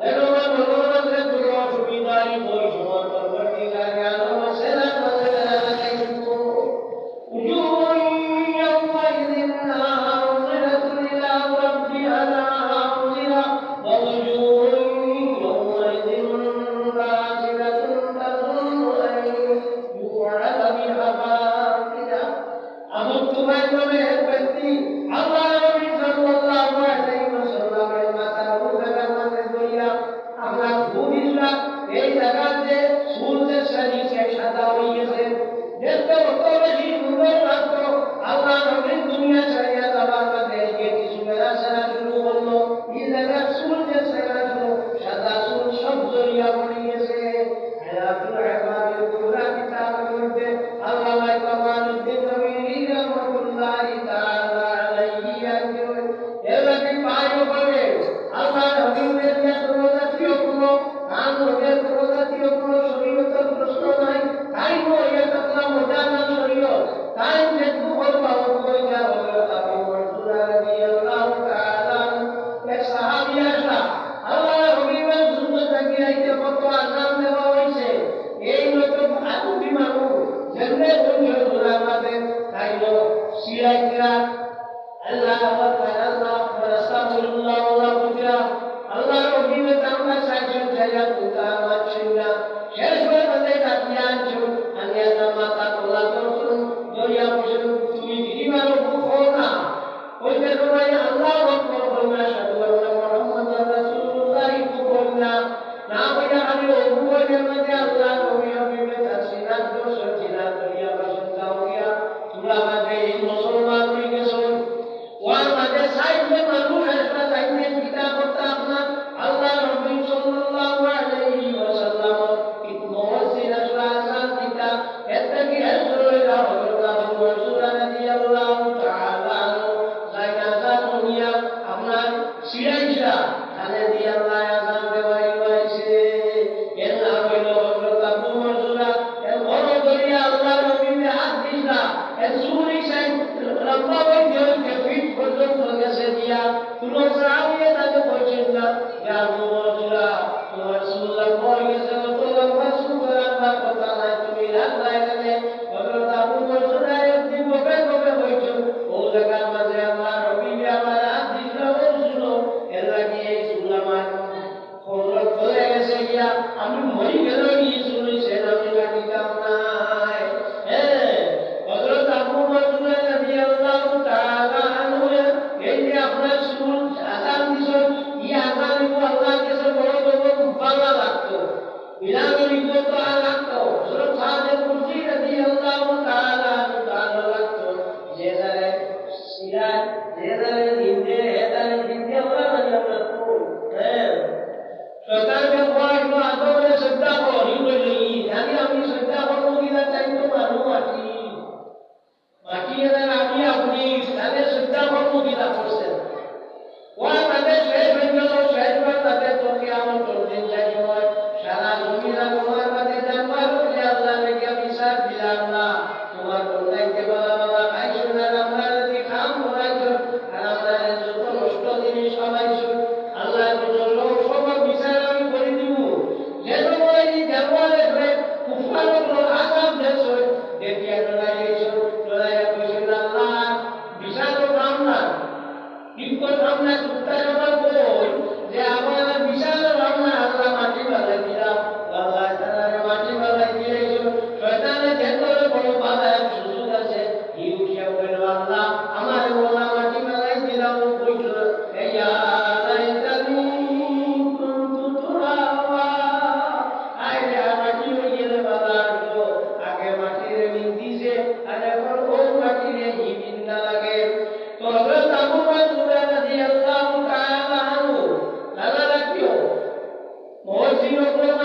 लेकिन भगवान से दुआ सुविधा ही कोई समाप्त कर दिया गया Señor pueda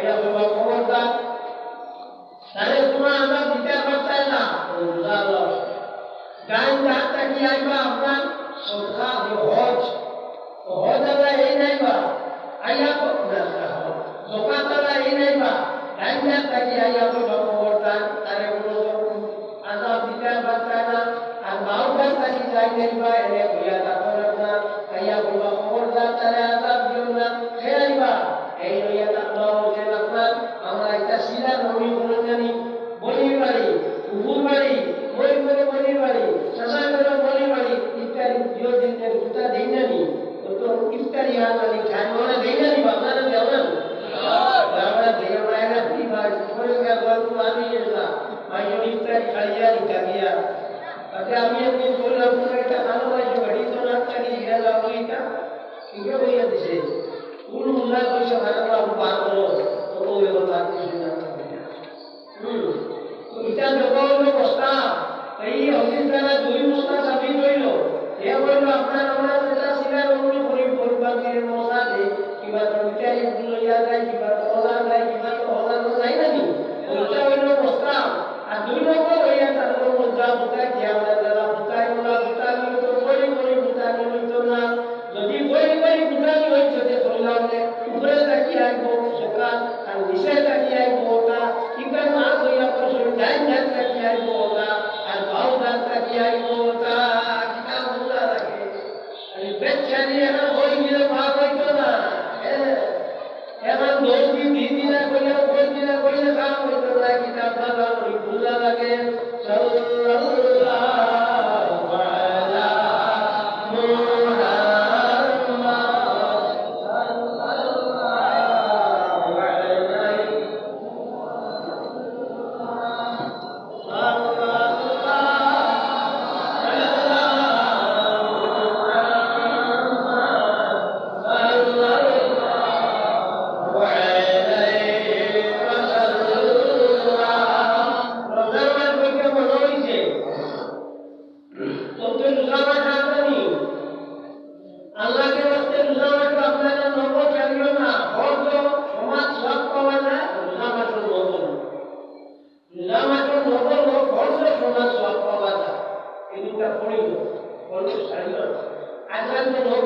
এটা তোমার খবরদার। তাহলে তোমরা আমরা বিচার করতে না। গান গান থাকি আইবা? kita sehingga dia bisa ulu lah tu sahaja lah bukan tu tu yang bukan tu sahaja tu kita juga orang kosta tapi orang kita dua tuju kosta sampai tu itu. Dia boleh apa nak apa kita sila orang tu boleh berubah jadi kosta ni kita tu kita yang dulu jaga kita tu orang lain kita tu orang tu lain lagi. Kita orang kosta aduh orang tu yang tak boleh jaga kita dia realmente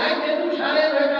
I can do Shale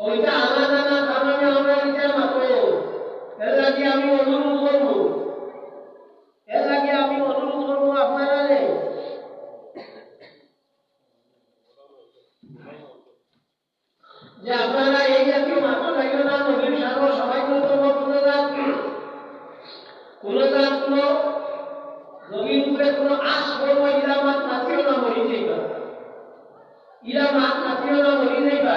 ওইটা আল্লাহ জানার আমরা এটা মাত্র এর আমি অনুরোধ করব। এর আমি অনুরোধ করব আপনারা যে আপনারা এই জাতীয় মাত্র লাগিও না নবীর সাগর সবাই কোনো কোনো জাত কোনো জাত কোনো নবীর কোনো আশ করব ইরা মাত নাচিও না মরি যাইবা ইরা মাত নাচিও না মরি যাইবা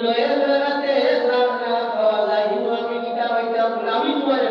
লয়ের বেলাতে তার না খাওয়া যাইব আমি তোমার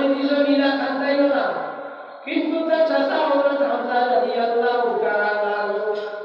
আশ্রয় দিল কিনা খান্দাইও না। কিন্তু তার চাষা হজরত হামজা রাদিয়াল্লাহু তাআলা